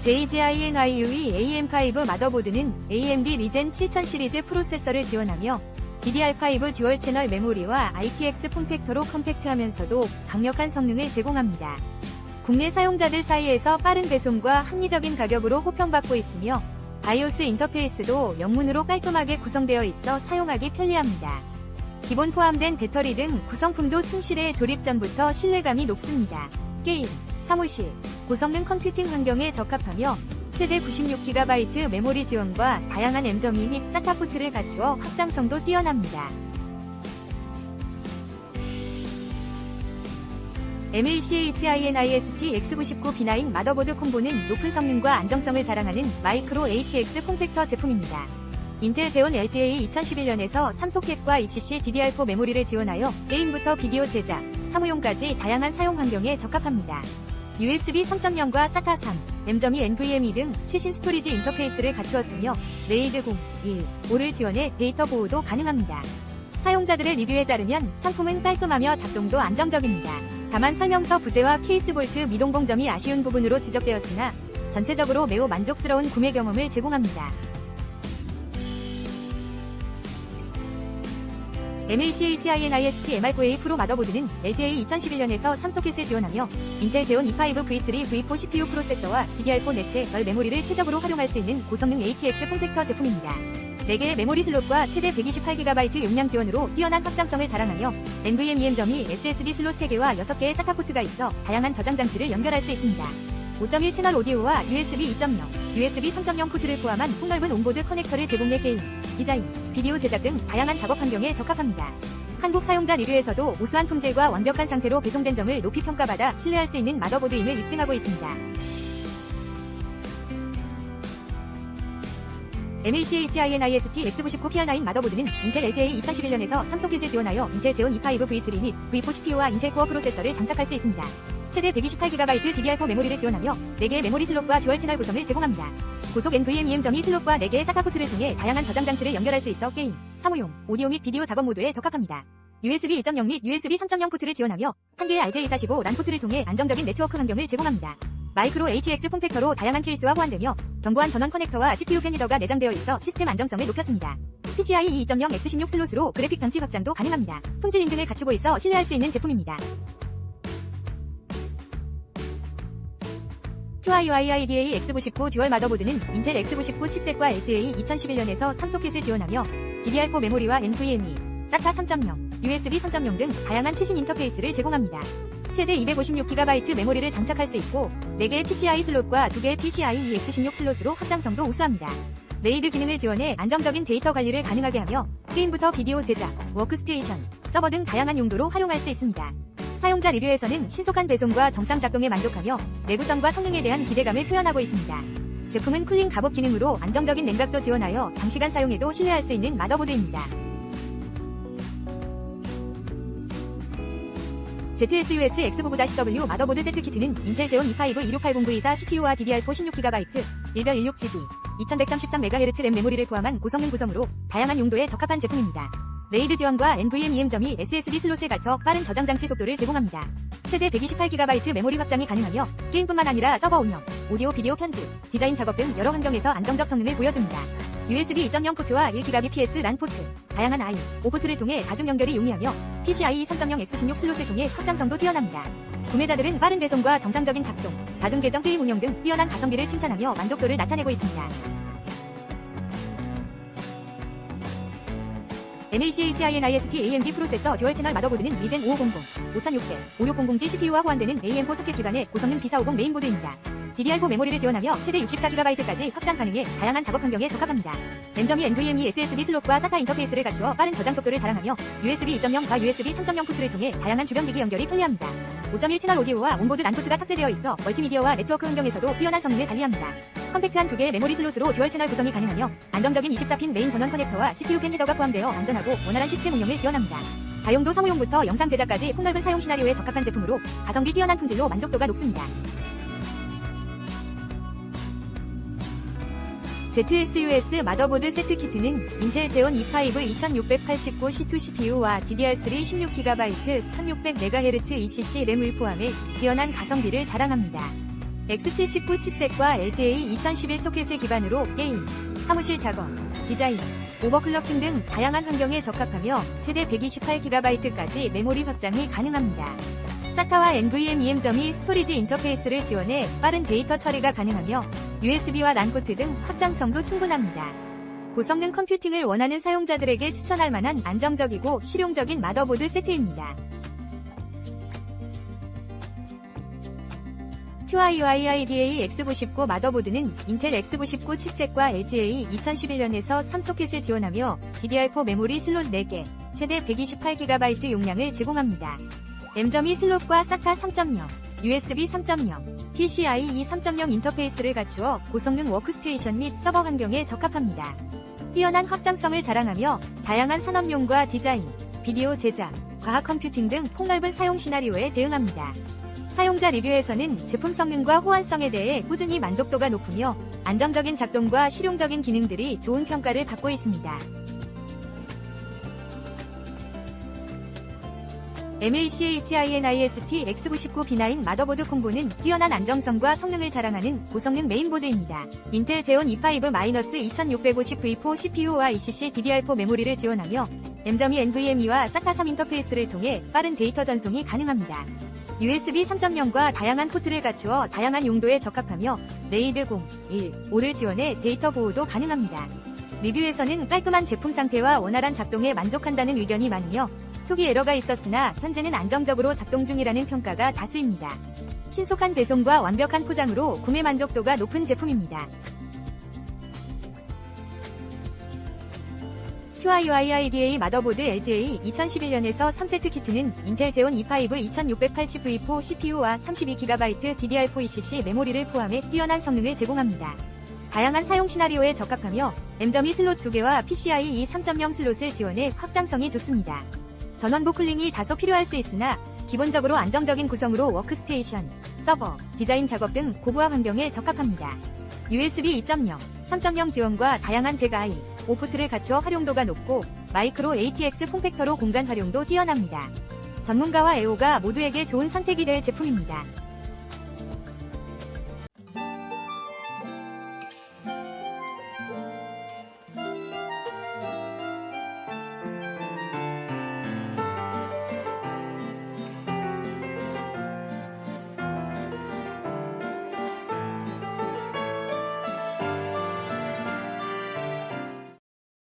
JGINIUE AM5 마더보드는 AMD 리젠 7000 시리즈 프로세서를 지원하며 DDR5 듀얼 채널 메모리와 ITX 폼팩터로 컴팩트하면서도 강력한 성능을 제공합니다. 국내 사용자들 사이에서 빠른 배송과 합리적인 가격으로 호평받고 있으며 바이오스 인터페이스도 영문으로 깔끔하게 구성되어 있어 사용하기 편리합니다. 기본 포함된 배터리 등 구성품도 충실해 조립 전부터 신뢰감이 높습니다. 게임, 사무실, 고성능 컴퓨팅 환경에 적합하며 최대 96GB 메모리 지원과 다양한 M.2 및 SATA 포트를 갖추어 확장성도 뛰어납니다. MLCHINIST X99B9 마더보드 콤보는 높은 성능과 안정성을 자랑하는 마이크로 ATX 콤팩터 제품입니다. 인텔 제온 LGA 2011년에서 3소켓과 ECC DDR4 메모리를 지원하여 게임부터 비디오 제작, 사무용까지 다양한 사용 환경에 적합합니다. USB 3.0과 SATA 3, M.2 NVMe 등 최신 스토리지 인터페이스를 갖추었으며 레이드 0, 1, 5를 지원해 데이터 보호도 가능합니다. 사용자들의 리뷰에 따르면 상품은 깔끔하며 작동도 안정적입니다. 다만 설명서 부재와 케이스 볼트 미동 공점이 아쉬운 부분으로 지적되었으나 전체적으로 매우 만족스러운 구매 경험을 제공합니다. MACHINIST MR9A 프로 마더보드는 LGA 2011년에서 3소켓을 지원하며 인텔 제온 E5 V3 V4 CPU 프로세서와 DDR4 내체 널 메모리를 최적으로 활용할 수 있는 고성능 ATX 폼팩터 제품입니다. 4개의 메모리 슬롯과 최대 128GB 용량 지원으로 뛰어난 확장성을 자랑하며 NVMe M.2 SSD 슬롯 3개와 6개의 SATA 포트가 있어 다양한 저장 장치를 연결할 수 있습니다. 5.1 채널 오디오와 USB 2.0, USB 3.0 포트를 포함한 폭넓은 온보드 커넥터를 제공해 게임, 디자인, 비디오 제작 등 다양한 작업 환경에 적합합니다. 한국 사용자 리뷰에서도 우수한 품질과 완벽한 상태로 배송된 점을 높이 평가받아 신뢰할 수 있는 마더보드임을 입증하고 있습니다. MACHINIST X99PR9 마더보드는 인텔 LGA 2011년에서 3소켓을 지원하여 인텔 제온 E5 V3 및 V4 CPU와 인텔 코어 프로세서를 장착할 수 있습니다. 최대 128GB DDR4 메모리를 지원하며 4개의 메모리 슬롯과 듀얼 채널 구성을 제공합니다. 고속 NVMe M.2 슬롯과 4개의 SATA 포트를 통해 다양한 저장 장치를 연결할 수 있어 게임, 사무용, 오디오 및 비디오 작업 모드에 적합합니다. USB 2.0및 USB 3.0 포트를 지원하며 1개의 RJ45 란 포트를 통해 안정적인 네트워크 환경을 제공합니다. 마이크로 ATX 폼팩터로 다양한 케이스와 호환되며 견고한 전원 커넥터와 CPU 팬 히더가 내장되어 있어 시스템 안정성을 높였습니다. PCIe 2.0 X16 슬롯으로 그래픽 전치 확장도 가능합니다. 품질 인증을 갖추고 있어 신뢰할 수 있는 제품입니다. QIYIDA X99 듀얼 마더보드는 인텔 X99 칩셋과 LGA 2011년에서 3소켓을 지원하며 DDR4 메모리와 NVMe, SATA 3.0, USB 3.0 등 다양한 최신 인터페이스를 제공합니다. 최대 256GB 메모리를 장착할 수 있고 4개의 PCI 슬롯과 2개의 PCIe X16 슬롯으로 확장성도 우수합니다. 레이드 기능을 지원해 안정적인 데이터 관리를 가능하게 하며 게임부터 비디오 제작, 워크스테이션, 서버 등 다양한 용도로 활용할 수 있습니다. 사용자 리뷰에서는 신속한 배송과 정상 작동에 만족하며 내구성과 성능에 대한 기대감을 표현하고 있습니다. 제품은 쿨링 갑옷 기능으로 안정적인 냉각도 지원하여 장시간 사용해도 신뢰할 수 있는 마더보드입니다. ZSUS X99-W 마더보드 세트 키트는 인텔 제온 E5 2680924 CPU와 DDR4 16GB, 1별 16GB, 2133MHz 램 메모리를 포함한 고성능 구성으로 다양한 용도에 적합한 제품입니다. 레이드 지원과 NVMe M.2 SSD 슬롯을 갖춰 빠른 저장 장치 속도를 제공합니다. 최대 128GB 메모리 확장이 가능하며 게임뿐만 아니라 서버 운영, 오디오 비디오 편집, 디자인 작업 등 여러 환경에서 안정적 성능을 보여줍니다. USB 2.0 포트와 1GBps 란 포트, 다양한 I, O 포트를 통해 다중 연결이 용이하며 PCIe 3.0 X16 슬롯을 통해 확장성도 뛰어납니다. 구매자들은 빠른 배송과 정상적인 작동, 다중 계정 게임 운영 등 뛰어난 가성비를 칭찬하며 만족도를 나타내고 있습니다. MACHINIST AMD 프로세서 듀얼 채널 마더보드는 리젠 5500, 5600, 5600G CPU와 호환되는 AM4 소켓 기반의 고성능 B450 메인보드입니다. DDR4 메모리를 지원하며 최대 64GB까지 확장 가능해 다양한 작업 환경에 적합합니다. M.2 NVMe SSD 슬롯과 SATA 인터페이스를 갖추어 빠른 저장 속도를 자랑하며 USB 2.0과 USB 3.0 포트를 통해 다양한 주변 기기 연결이 편리합니다. 5.1 채널 오디오와 온보드 란 포트가 탑재되어 있어 멀티미디어와 네트워크 환경에서도 뛰어난 성능을 발휘합니다. 컴팩트한 두 개의 메모리 슬롯으로 듀얼 채널 구성이 가능하며 안정적인 24핀 메인 전원 커넥터와 CPU 팬 헤더가 포함되어 안전하고 원활한 시스템 운영을 지원합니다. 다용도 사무용부터 영상 제작까지 폭넓은 사용 시나리오에 적합한 제품으로 가성비 뛰어난 품질로 만족도가 높습니다. ZSUS 마더보드 세트 키트는 인텔 제온 E5 2689 C2 CPU와 DDR3 16GB 1600MHz ECC 램을 포함해 뛰어난 가성비를 자랑합니다. X79 칩셋과 LGA 2011 소켓을 기반으로 게임, 사무실 작업, 디자인, 오버클럭 등등 다양한 환경에 적합하며 최대 128GB까지 메모리 확장이 가능합니다. SATA와 NVMe 점이 스토리지 인터페이스를 지원해 빠른 데이터 처리가 가능하며 USB와 란 포트 등 확장성도 충분합니다. 고성능 컴퓨팅을 원하는 사용자들에게 추천할 만한 안정적이고 실용적인 마더보드 세트입니다. QIUI IDA X99 마더보드는 인텔 X99 칩셋과 LGA 2011년에서 3소켓을 지원하며 DDR4 메모리 슬롯 4개, 최대 128GB 용량을 제공합니다. M.2 슬롯과 SATA 3.0, USB 3.0, PCIe 3.0 인터페이스를 갖추어 고성능 워크스테이션 및 서버 환경에 적합합니다. 뛰어난 확장성을 자랑하며 다양한 산업용과 디자인, 비디오 제작, 과학 컴퓨팅 등 폭넓은 사용 시나리오에 대응합니다. 사용자 리뷰에서는 제품 성능과 호환성에 대해 꾸준히 만족도가 높으며 안정적인 작동과 실용적인 기능들이 좋은 평가를 받고 있습니다. MACHINIST X99B9 마더보드 콤보는 뛰어난 안정성과 성능을 자랑하는 고성능 메인보드입니다. 인텔 제온 E5-2650V4 CPU와 ECC DDR4 메모리를 지원하며 M.2 NVMe와 SATA 3 인터페이스를 통해 빠른 데이터 전송이 가능합니다. USB 3.0과 다양한 포트를 갖추어 다양한 용도에 적합하며 레이드 0, 1, 5를 지원해 데이터 보호도 가능합니다. 리뷰에서는 깔끔한 제품 상태와 원활한 작동에 만족한다는 의견이 많으며 초기 에러가 있었으나 현재는 안정적으로 작동 중이라는 평가가 다수입니다. 신속한 배송과 완벽한 포장으로 구매 만족도가 높은 제품입니다. QIUI IDA 마더보드 LGA 2011년에서 3세트 키트는 인텔 제온 E5 2680V4 CPU와 32GB DDR4 ECC 메모리를 포함해 뛰어난 성능을 제공합니다. 다양한 사용 시나리오에 적합하며 M.2 슬롯 2개와 PCIe 3.0 슬롯을 지원해 확장성이 좋습니다. 전원부 쿨링이 다소 필요할 수 있으나 기본적으로 안정적인 구성으로 워크스테이션, 서버, 디자인 작업 등 고부하 환경에 적합합니다. USB 2.0, 3.0 지원과 다양한 100i, 5포트를 갖추어 활용도가 높고 마이크로 ATX 폼팩터로 공간 활용도 뛰어납니다. 전문가와 애호가 모두에게 좋은 선택이 될 제품입니다.